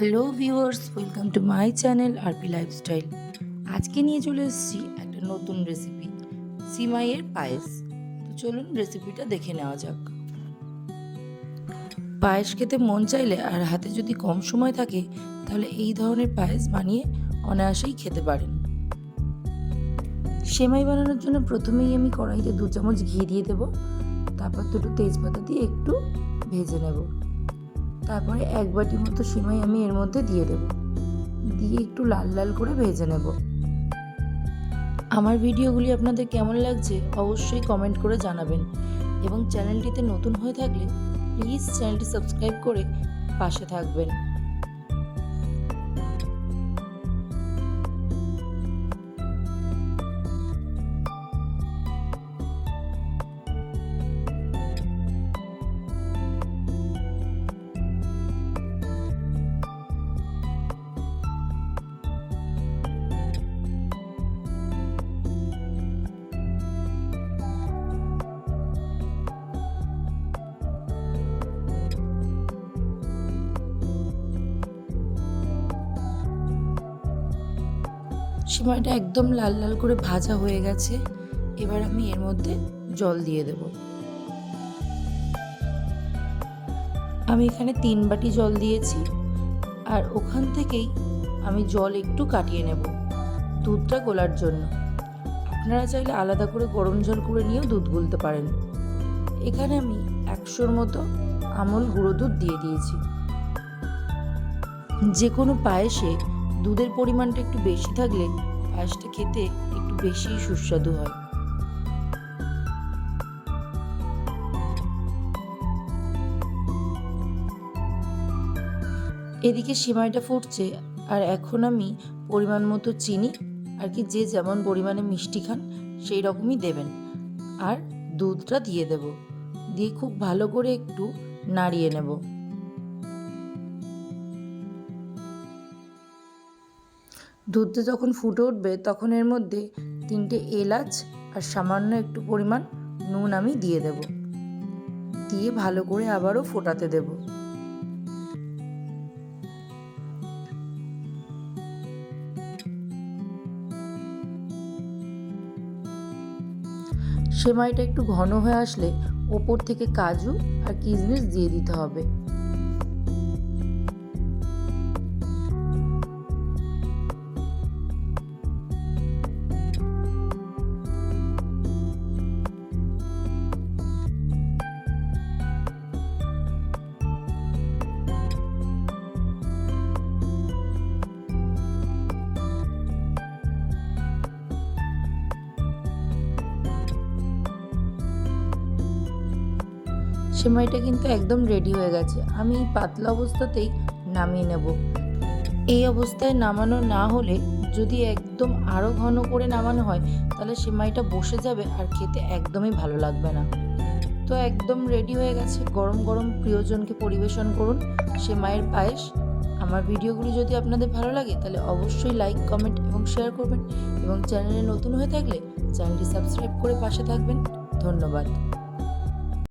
Hello viewers welcome to my channel RP lifestyle আজকে নিয়ে চলে এসেছি একটা নতুন রেসিপি সিমাইয়ের পায়েস। তো চলুন রেসিপিটা দেখে নেওয়া যাক। পায়েস খেতে মন চাইলে আর হাতে যদি কম সময় থাকে, তাহলে এই ধরনের পায়েস বানিয়ে অনায়াসেই খেতে পারেন। সেমাই বানানোর জন্য প্রথমেই আমি কড়াইতে দু চামচ ঘি দিয়ে দেবো, তারপর দুটো তেজপাতা দিয়ে একটু ভেজে নেব। তারপরে এক বাটি মতো সিমাই আমি এর মধ্যে দিয়ে দেব। দিয়ে একটু লাল লাল করে ভেজে নেব। আমার ভিডিওগুলি আপনাদের কেমন লাগছে অবশ্যই কমেন্ট করে জানাবেন। এবং চ্যানেলটিতে নতুন হয়ে থাকলে প্লিজ চ্যানেলটি সাবস্ক্রাইব করে পাশে থাকবেন। সিমাইটা একদম লাল লাল করে ভাজা হয়ে গেছে, এবার আমি এর মধ্যে জল দিয়ে দেব। আমি এখানে তিন বাটি জল দিয়েছি, আর ওখান থেকেই আমি জল একটু কাটিয়ে নেব দুধটা গোলার জন্য। আপনারা চাইলে আলাদা করে গরম জল করে নিয়েও দুধ গুলতে পারেন। এখানে আমি একশোর মতো আমল গুঁড়ো দুধ দিয়ে দিয়েছি। যে কোনো পায়েসে দুধের পরিমাণটা একটু বেশি থাকলে পায়েসটা খেতে একটু বেশি সুস্বাদু হয়। এদিকে সিমাইটা ফুটছে আর এখন আমি পরিমাণ মতো চিনি আর কি যে যেমন পরিমাণে মিষ্টি খান সেই রকমই দেবেন। আর দুধটা দিয়ে দেব। দিয়ে খুব ভালো করে একটু নাড়িয়ে নেব। দুধটা যখন ফুটে উঠবে, তখন এর মধ্যে তিনটে এলাচ আর সামান্য একটু পরিমাণ নুন আমি দিয়ে দেব। দিয়ে ভালো করে আবারও ফোটাতে দেব। সেমাইটা একটু ঘন হয়ে আসলে ওপর থেকে কাজু আর কিশমিশ দিয়ে দিতে হবে। সেমাইটা কিন্তু একদম রেডি হয়ে গেছে। আমি পাতলা অবস্থাতেই নামিয়ে নেব। এই অবস্থায় নামানো না হলে যদি একদম আরও ঘন করে নামানো হয়, তাহলে সেমাইটা বসে যাবে আর খেতে একদমই ভালো লাগবে না। তো একদম রেডি হয়ে গেছে। গরম গরম প্রিয়জনকে পরিবেশন করুন। সেমাইয়ের পায়েস। আমার ভিডিওগুলি যদি আপনাদের ভালো লাগে, তাহলে অবশ্যই লাইক কমেন্ট এবং শেয়ার করবেন। এবং চ্যানেলে নতুন হয়ে থাকলে চ্যানেলটি সাবস্ক্রাইব করে পাশে থাকবেন। ধন্যবাদ।